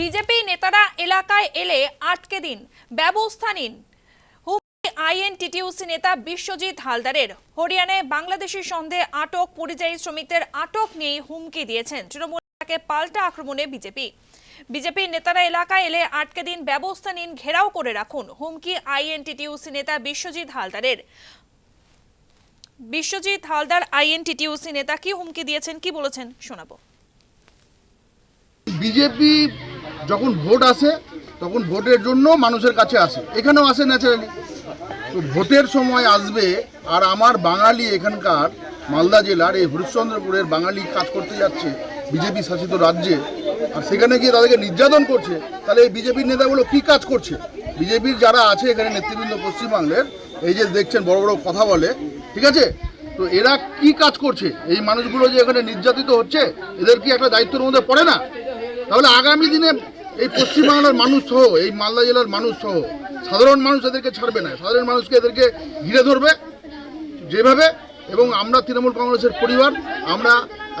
BJP নেতারা এলাকায় এলে আটকে দিন। ব্যবস্থা নিন। আইএনটিটিউসি নেতা বিশ্বজিৎ হালদারের। হরিয়ানায় বাংলাদেশি সন্দেহে আটক পরিযায়ী শ্রমিকদের আটক নিয়ে হুমকি দিয়েছেন তৃণমূল তাকে পাল্টা আক্রমণে বিজেপি। বিজেপির নেতারা এলাকায় এলে আটকে দিন, ব্যবস্থা নিন, ঘেরাও করে রাখুন, হুমকি আইএনটিটিউসি নেতা বিশ্বজিৎ হালদারের। বিশ্বজিৎ হালদার আইএনটিটিউসি নেতা কি হুমকি দিয়েছেন, কি বলেছেন, শোনাবো। বিজেপি যখন ভোট আসে, তখন ভোটের জন্য মানুষের কাছে আসে। এখানেও আসে ন্যাচারালি তো ভোটের সময় আসবে, আর আমার বাঙালি এখানকার মালদা জেলার এই হরিশ্চন্দ্রপুরের বাঙালি কাজ করতে যাচ্ছে বিজেপি শাসিত রাজ্যে, আর সেখানে গিয়ে তাদেরকে নির্যাতন করছে, তাহলে এই বিজেপির নেতাগুলো কি কাজ করছে? বিজেপির যারা আছে এখানে নেতৃবৃন্দ পশ্চিমবাংলের, এই যে দেখছেন বড় বড় কথা বলে, ঠিক আছে? তো এরা কি কাজ করছে? এই মানুষগুলো যে এখানে নির্যাতিত হচ্ছে, এদের কি একটা দায়িত্বের মধ্যে পড়ে না? তাহলে আগামী দিনে এই পশ্চিমবাংলার মানুষ সহ এই মালদা জেলার মানুষ সহ সাধারণ মানুষ এদেরকে ছাড়বে না। সাধারণ মানুষকে এদেরকে ঘিরে ধরবে যেভাবে এবং আমরা তৃণমূল কংগ্রেসের পরিবার আমরা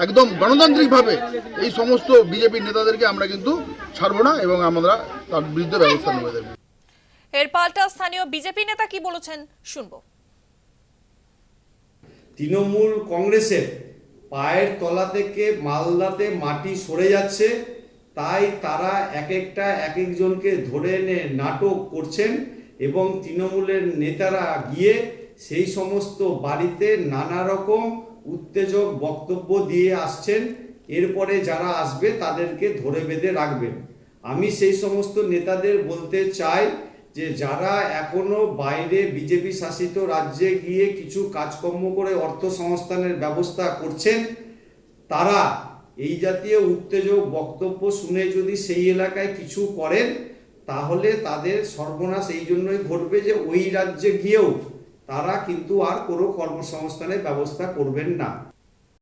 একদম গণতান্ত্রিকভাবে এই সমস্ত বিজেপির নেতাদেরকে আমরা কিন্তু ছাড়বো না এবং আমরা তার বিরুদ্ধে ব্যবস্থা নেবে দেবো এর পাল্টা স্থানীয় বিজেপি নেতা কি বলেছেন? শুনব। তৃণমূল কংগ্রেসের পায়ের তলা থেকে মালদাতে মাটি সরে যাচ্ছে। তাই তারা এক একটা এক একজনকে ধরে এনে নাটক করছেন এবং তৃণমূলের নেতারা গিয়ে সেই সমস্ত বাড়িতে নানা রকম উত্তেজক বক্তব্য দিয়ে আসছেন। এরপরে যারা আসবে তাদেরকে ধরে বেঁধে রাখবেন। আমি সেই সমস্ত নেতাদের বলতে চাই যে যারা এখনও বাইরে বিজেপি শাসিত রাজ্যে গিয়ে কিছু কাজকর্ম করে অর্থ সংস্থানের ব্যবস্থা করছেন, তারা এই জাতীয় উত্তেজক বক্তব্য শুনে যদি সেই এলাকায় কিছু করেন, তাহলে তাদের সর্বনাশ এই জন্যই ঘটবে যে ওই রাজ্যে গিয়েও তারা কিন্তু আর কোনো কর্মসংস্থানের ব্যবস্থা করবেন না।